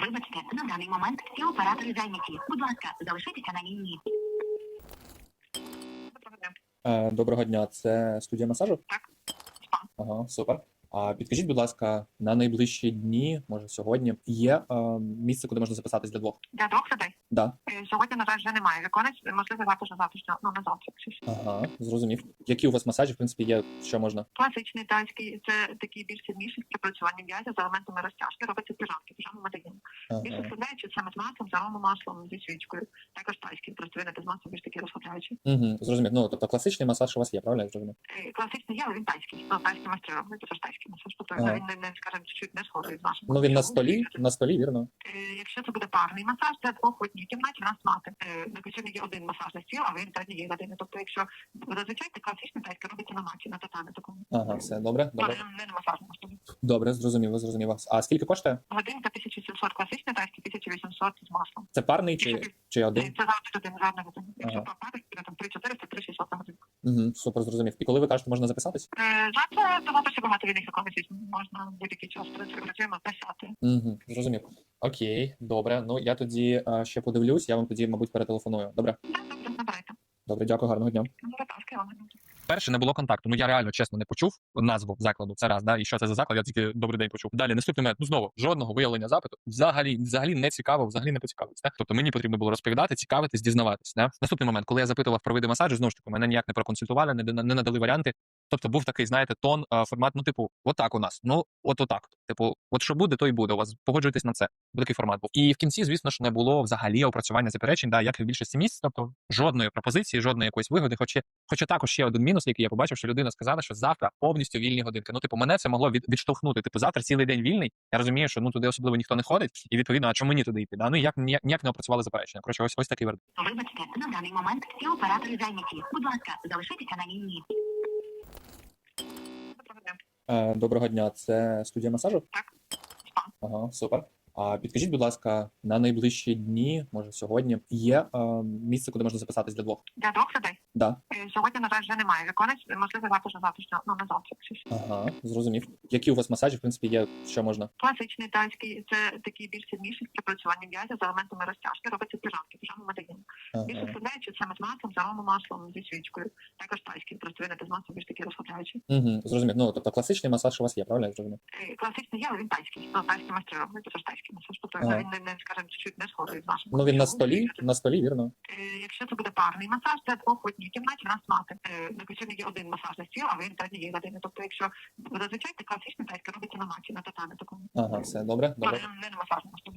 Вибачте, на даний момент всі оператори зайняті. Будь ласка, залишайтеся на лінії. Е, Доброго дня, це студія масажу? Так. Ага, супер. А підкажіть, будь ласка, на найближчі дні, може сьогодні, є е, місце, куди можна записатись для двох? Для двох людей. Да. Е, Сьогодні, на жаль, вже немає. Виконець, можливо, завтра завтрашнього, ну, на завтра. Ага, зрозумів. Які у вас масажі, в принципі, є, що можна? Класичний тайський, це такий більш сильніший припрацювання м'язів з елементами розтяжки. Робиться піжамки, піжаму медиїн. Більше Ага. складаючи саме з маслом, з аромамаслом, зі свічкою. Також тайський працює не без масла, більш такий розслабляючий. Угу, зрозумів. Ну, тобто класичний масаж у вас є, правильно? Я зрозумів? Е, Класичний є, але він тайський. Ну, тайський майстри роблять, це ж тайський масаж. Тобто Ага. він не, не, скажімо, чуть не схожий з нашим. Ну, він на столі, на столі, вірно? Е, Якщо це буде парний масаж, це двох в одній кімнаті в нас мати. Е, На кухні є один масажний стіл, а він та однієї години. Тобто, якщо зазвичай це класична тайська робиться на маті, на татамі такому. Ага, все, добре, добре. Але не на масажному. Добре, зрозуміло, зрозуміло. А скільки коштує? Годинка 1700 класична тайська, 1800 з маслом. Це парний чи, чи один? Це завжди один за одну годину. Якщо Ага. то там 3400, 3600 на годину. Угу, супер, зрозумів. І коли ви кажете, можна записатись? Е, Завтра то ще багато вільних виконується. Можна в будь-який час працюємо 10. Угу, зрозумів. Окей, добре. Ну я тоді е, ще подивлюсь, я вам тоді, мабуть, перетелефоную. Добре? Так, добре, набирайте. Добре, дякую, гарного дня. Ну, будь ласка, я вам Перше не було контакту. Ну я реально чесно не почув назву закладу. Це раз, да, і що це за заклад, я тільки добрий день почув. Далі наступний момент, ну знову жодного виявлення запиту. Взагалі, взагалі не цікаво, взагалі не поцікавився. Да? Тобто мені потрібно було розповідати, цікавитись, дізнаватись. Да? Наступний момент, коли я запитував про види масажу, знову ж таки, мене ніяк не проконсультували, не, не надали варіанти. Тобто був такий, знаєте, тон, формат, ну, типу, отак у нас. Ну, от отак. Типу, от що буде, то й буде. У вас погоджуйтесь на це. Бо такий формат був. І в кінці, звісно ж, не було взагалі опрацювання заперечень, да, як і в більшості місць. Тобто жодної пропозиції, жодної якоїсь вигоди. Хоча, хоча також ще один мінус, який я побачив, що людина сказала, що завтра повністю вільні годинки. Ну, типу, мене це могло від, відштовхнути. Типу, завтра цілий день вільний. Я розумію, що ну туди особливо ніхто не ходить, і відповідно, а чому мені туди йти? Да? Ну ніяк ніяк, ніяк не опрацювали заперечення. Коротше, ось ось такий вердикт. Вибачте, на даний момент всі оператори зайняті. Будь ласка, залишайтеся на лінії. Е, Доброго дня, це студія масажу? Так. Ага, супер. А підкажіть, будь ласка, на найближчі дні, може сьогодні, є е, місце, куди можна записатись для двох? Для двох людей. Да. Е, Сьогодні, на жаль, вже немає. Виконець, можливо, завтра завтрашнього, ну, на завтра. Ага, зрозумів. Які у вас масажі, в принципі, є, що можна? Класичний тайський, це такий більш сильніший припрацювання м'язів з елементами розтяжки. Робиться медиїн. Більше саме з маслом, з аромамаслом, зі свічкою. Також тайський працює не без масла, більш такий розслабляючий. Угу, зрозумів. Ну, тобто класичний масаж у вас є, правильно? Я зрозумів? Е, Класичний є, але він тайський. Ну, тайський майстри роблять, це ж тайський масаж. Тобто Ага. він не, не, скажімо, чуть не схожий з нашим. Ну, він на столі, на столі, вірно? Е, Якщо це буде парний масаж, це двох в одній кімнаті нас мати. Е, На кухні є один масажний стіл, а він та однієї години. Тобто, якщо зазвичай це класична тайська робиться на маті, на татамі такому. Ага, все, добре, добре. Не на масажному столі.